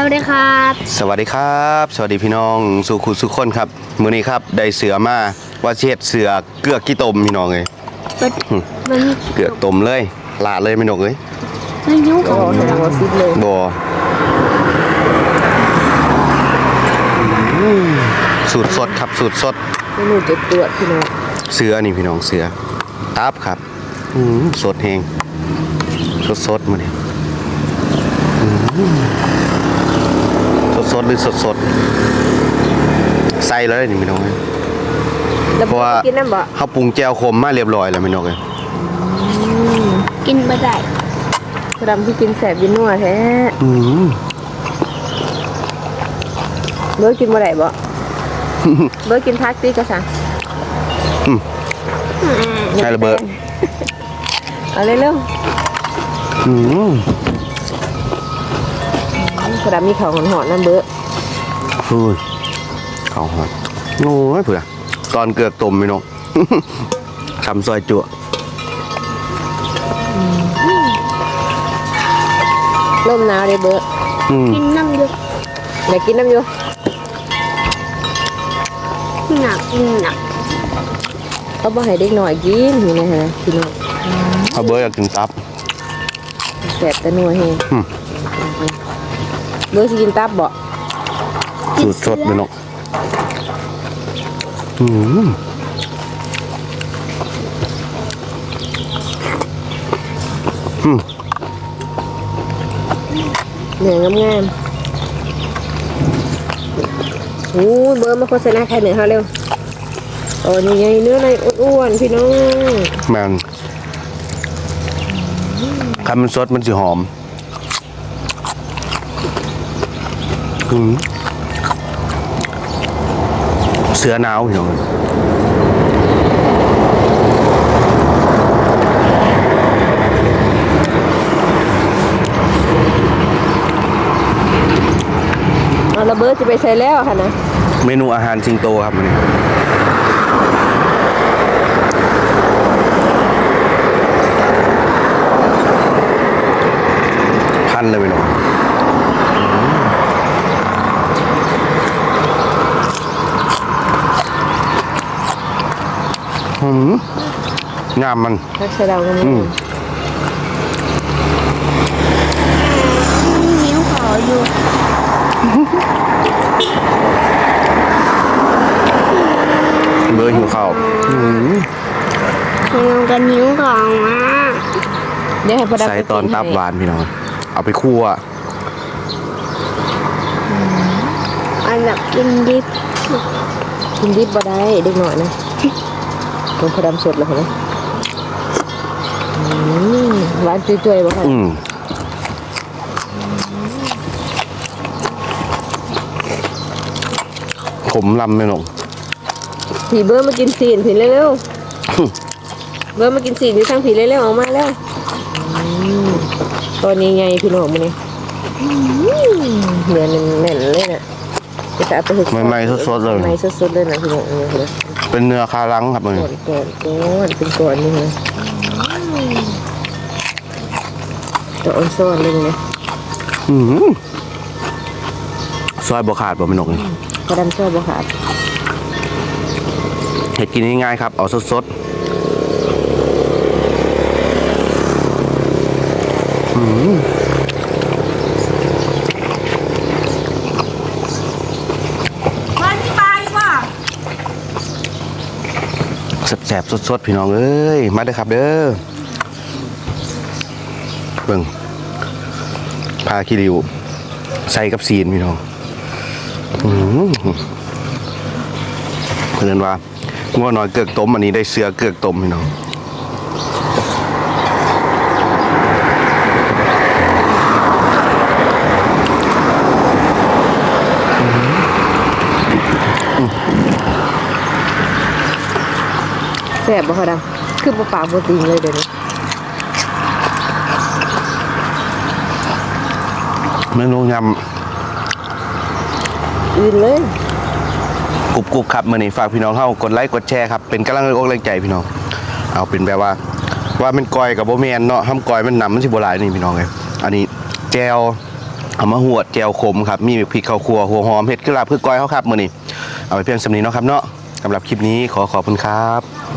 สวัสดีครับ สวัสดีครับ สวัสดีพี่น้องสุขุสุขคนครับ มื้อนี้ครับได้เสือมาว่าสิเฮ็ดเสือเกือกกี่ต้มพี่น้องเอ้ยมันมันเกือกต้มเลยลาดเลยพี่น้องเอ้ยมันยุ่งก็ของแสดงว่าซิดเลยบ่อืมสูตรสดครับสูตรสดไม่รู้จะตรวจพี่น้องเสือนี่พี่น้องเสือตับครับอืมสดแฮงสดสดๆมื้อนี้สดสดๆ หรือสดสดๆใส่แล้วนี่พี่น้องเอ้ยแล้วเพราะว่ากินน้ำบ่เขาปรุงแจวขมมาเรียบร้อยแล้วพี่น้องเอ้ยกินไม่ได้สดำพี่กินแสบยินนัวแท้อืมเบอร์กินบ่ได้บ่เบอร์กินพักตีกระสังให้ระเบิดเอาเร็วอื มๆสดำมีเขาวหอนๆน้ำเบอร์อุ้ยเขาหอดโอ้ยเผื่อตอนเกือกต้มพี่น้อง ทำซอยจั่วลมหนาวเลยเบอร์อืมกินน้ำเยอะอยากกินน้ำอยู่หนักหนักเขาบ่ให้เด็กหน่อยกินนี่นะฮะพี่น้องเขาเบิร์ดอยากกินตับแสบแต่นัวเฮงอืม เบอร์สิกินตับบ่สูตรสดพี่น้องอืมเหนืองามๆโอ้ยเบอร์มาโฆษณาใครเหนือเขาเร็วโอ้ยใหญ่ๆเนื้อในอ้วนๆพี่น้องแมนคันมันสดมันสิหอมอืม เสือหนาวพี่น้องเอาระเบิดจะไปใส่แล้วค่ะนะเมนูอาหารสิงโตครับวันนี้พันเลยพี่น้อง อืมงามมันทักใส่เรากันอืมนิ้วขออยู่เบอร์หิวข้าวอืมมันกันนิ้วของมาเดี๋ยวให้พอดำใส่ตอนตับหวานพี่น้องเอาไปคั่วอันแบบกินดิบกินดิบบ่ได้เด็กหน่อยนะ ลงพอดำสดเลยเห็นไหมอืมหวานจุยๆบ่ค่ะอืมขมลำไม่หนองผีเบอร์มากินสีนผีเร็วๆ เบอร์มากินสีนอยู่ทางผีเร็วๆออกมาแล้วอืมตอนนี้ไงพี่น้องมันนี่เนื้อแน่นๆเลยน่ะ จะเอาไปเฮ็ดใหม่ๆสดๆเลย ใหม่สดๆเลยนะพี่น้องเนี่ยเลยเป็นเนื้อคาลังครับมันก่อนก่อนก่อนเป็นก่อนนี่นะตัวอ่อนซ้อนเลยนะอืมซอยบวขาดบ่เป็นหนกพอดำชอบบ่ขาดเห็ดกินง่ายๆครับ เอาสดๆอืม มันนี่ปลาดีกว่า แสบสดๆ พี่น้องเอ้ย มาเด้อครับเด้อเบิ่งพาคิริว ใส่กับซีนพี่น้องอืมเพื่อนว่างัวน้อยเกือกต้มอันนี้ได้เสือเกือกต้มพี่น้อง ซ่บบ่พอดำคือบ่ปากบ่ติงเลยเดี๋ยวนี้เมนูยอื่นเลยำกรุบกรุบๆครับมื่อนี้ฝากพี่น้องเข้ากดไลค์กดแชร์ครับเป็นกำลังอกแรงใจพี่น้อง เอาเป็นแบบว่า ว่ามันกอยกับโบแมนเนาะห้ามกอยมันหนำมันสิบหลายนี่พี่น้องเลยอันนี้แจวเอามาหัวดแจวขมครับมีพริกข้าวคั่วหัวหอมเห็ดกระลาบพืชก้อยเขาครับมื้อนี้เอาไปเพียงสำนีเนาะครับเนาะสำหรับคลิปนี้ขอขอบคุณครับ